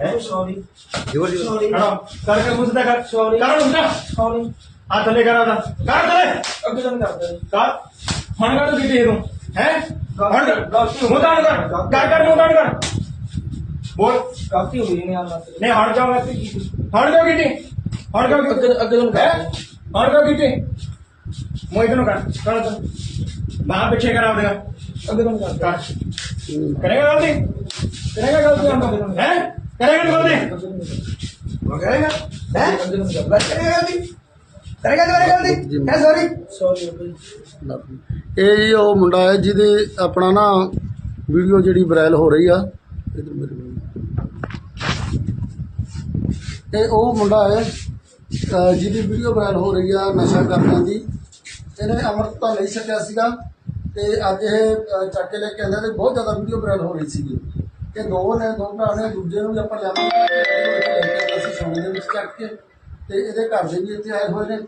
ਹੈ? ਸੌਰੀ ਜੋਰ ਜੋਰ। ਸੌਰੀ ਖੜਾ ਕਰ ਕੇ ਮੁੱਦਾ ਕਰ। Sorry. ਕਰ ਮੁੱਦਾ ਸੌਰੀ ਆ ਥੱਲੇ ਕਰ ਉਹਦਾ ਕਰ ਥੱਲੇ। ਅੱਗੇ ਤੋਂ ਨਹੀਂ ਕਰਦਾ ਜੀ। ਕਰ। ਹੁਣ ਕਰ ਤੂੰ ਕੀਤੀ ਤੂੰ ਹੈ? ਹੁਣ ਕਰ। ਗਲਤੀ ਹੋ ਗਈ। ਮੁੱਦਾ ਨੂੰ ਕਰ ਕਰ ਕਰ ਮੁੱਦਾ ਨੂੰ ਕਰ। ਬੋਲ। ਗਲਤੀ ਹੋ ਗਈ ਨਹੀਂ ਆਉਂਦਾ ਨਹੀਂ ਹਟ ਜਾਊਗਾ ਹੁਣ ਕਿਉਂ ਕੀਤੀ। ਕਿਉਂ ਕੀਤੀ। ਅੱਗੇ ਅੱਗੇ ਤੋਂ ਨਹੀਂ ਹੈ? ਕਰਦਾ ਹੁਣ ਕਿਉਂ ਕੀਤੀ। ਮੋਹਿਤ ਨੂੰ ਕਰ। ਕਰ ਤੂੰ ਬਾਹਰ ਪਿੱਛੇ ਕਰਾ ਦੇਗਾ ਗਲਤੀ ਗਲਤੀ ਹੈ? ਸੌਰੀ ਸੌਰੀ ਅੱਗੇ ਤੋਂ। ਇਹ ਜੀ ਉਹ ਮੁੰਡਾ ਹੈ ਜਿਹਦੀ ਆਪਣਾ ਨਾ ਵੀਡੀਓ ਜਿਹੜੀ ਵਾਇਰਲ ਹੋ ਰਹੀ ਆ। ਇੱਧਰ ਮੇਰੇ ਕੋਲ। ਇਹ ਉਹ ਮੁੰਡਾ ਹੈ ਅਹ ਜਿਹਦੀ ਵੀਡੀਓ ਵਾਇਰਲ ਹੋ ਰਹੀ ਆ ਨਸ਼ਾ ਕਰਦਿਆਂ ਦੀ। ਇਹਨੇ ਅੰਮ੍ਰਿਤ ਤਾਂ ਨਹੀਂ ਛਕਿਆ ਸੀਗਾ। ਤੇ ਅੱਜ ਇਹ ਅਹ, ਚੱਕ ਕੇ ਲੈ ਕੇ ਆਂਦਾ ਤੇ ਬਹੁਤ ਜ਼ਿਆਦਾ ਵੀਡੀਓ ਵਾਇਰਲ ਹੋ ਰਹੀ ਸੀਗੀ। ਇਹ ਦੋ ਨੇ, ਦੋ ਭਰਾ ਨੇ, ਦੂਜੇ ਨੂੰ ਵੀ ਆਪਾਂ ਲਿਆਵਾਂਗੇ ਅਸੀਂ ਸੋਨੇ ਦੇ ਵਿੱਚ ਚੱਕ ਕੇ ਤੇ ਇਹਦੇ ਘਰ ਦੇ ਵੀ ਇੱਥੇ ਆਏ ਹੋਏ ਨੇ।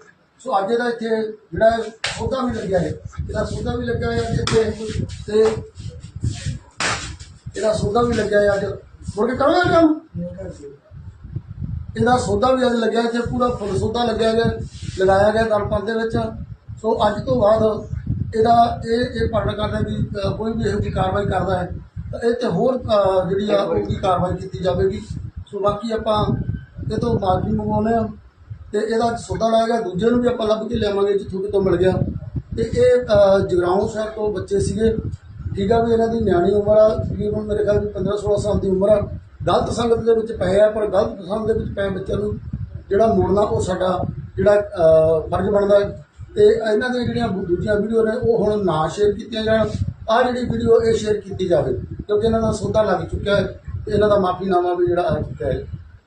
ਸੋ ਅੱਜ ਇਹਦਾ ਇੱਥੇ ਜਿਹੜਾ ਸੌਦਾ ਵੀ ਲੱਗਿਆ ਹੈ, ਇਹਦਾ ਸੌਦਾ ਵੀ ਲੱਗਿਆ ਹੈ ਅੱਜ ਇੱਥੇ। ਤੇ ਇਹਦਾ ਸੌਦਾ ਵੀ ਲੱਗਿਆ ਹੈ ਅੱਜ। ਮੁੜ ਕੇ ਕਰਾਂਗੇ ਕੰਮ ਇਹਦਾ ਸੌਦਾ ਵੀ ਅੱਜ ਲੱਗਿਆ ਇੱਥੇ, ਪੂਰਾ ਫੁੱਲ ਸੌਦਾ ਲੱਗਿਆ ਗਿਆ, ਲਗਾਇਆ ਗਿਆ ਗਲਪੰਦ ਦੇ ਵਿੱਚ। ਸੋ ਅੱਜ ਤੋਂ ਬਾਅਦ ਇਹਦਾ ਇਹ ਇਹ ਪੜਨ ਕਰਦਾ ਵੀ ਕੋਈ ਵੀ ਇਹੋ ਜਿਹੀ ਕਾਰਵਾਈ ਕਰਦਾ ਹੈ। ਇਹ ਤੇ ਹੋਰ ਜਿਹੜੀ ਆ ਉਹਦੀ ਕਾਰਵਾਈ ਕੀਤੀ ਜਾਵੇਗੀ। ਸੋ ਬਾਕੀ ਆਪਾਂ ਇਹ ਤੋਂ ਮਾਫੀ ਮੰਗਵਾਉਂਦੇ ਆ ਤੇ ਇਹਦਾ ਸੌਦਾ ਲਾਇਆ ਗਿਆ ਦੂਜੇ ਨੂੰ ਵੀ ਆਪਾਂ ਲੱਭ ਕੇ ਲਿਆਵਾਂਗੇ ਜਿੱਥੋਂ ਕਿਤੋਂ ਮਿਲ ਗਿਆ। ਤੇ ਇਹ ਅ, ਜਗਰਾਉਂ ਸ਼ਹਿਰ ਤੋਂ ਬੱਚੇ ਸੀਗੇ। ਠੀਕ ਆ ਵੀ ਇਹਨਾਂ ਦੀ ਨਿਆਣੀ ਉਮਰ ਆ ਤਕਰੀਬਨ ਮੇਰੇ ਖਿਆਲ ਵਿੱਚ 15 16 ਸਾਲ ਦੀ ਉਮਰ ਆ। ਗਲਤ ਸੰਗਤ ਦੇ ਵਿੱਚ ਪਏ ਆ ਪਰ ਗਲਤ ਸੰਗਤ ਦੇ ਵਿੱਚ ਪਏ ਬੱਚਿਆਂ ਨੂੰ ਜਿਹੜਾ ਮੋੜਨਾ ਉਹ ਸਾਡਾ ਜਿਹੜਾ ਫਰਜ਼ ਬਣਦਾ ਹੈ। ਤੇ ਇਹਨਾਂ ਦੀਆਂ ਜਿਹੜੀਆਂ ਦੂਜੀਆਂ ਵੀਡੀਓ ਨੇ ਉਹ ਹੁਣ ਨਾ ਸ਼ੇਅਰ ਕੀਤੀਆਂ ਜਾਣ। ਆਹ ਜਿਹੜੀ ਵੀਡੀਓ ਇਹ ਸ਼ੇਅਰ ਕੀਤੀ ਜਾਵੇ। ਕਿਉਂਕਿ ਇਹਨਾਂ ਦਾ ਸੌਦਾ ਲੱਗ ਚੁੱਕਿਆ ਹੈ ਤੇ ਇਹਨਾਂ ਦਾ ਮਾਫੀਨਾਮਾ ਵੀ ਜਿਹੜਾ ਆ ਚੁੱਕਿਆ ਹੈ।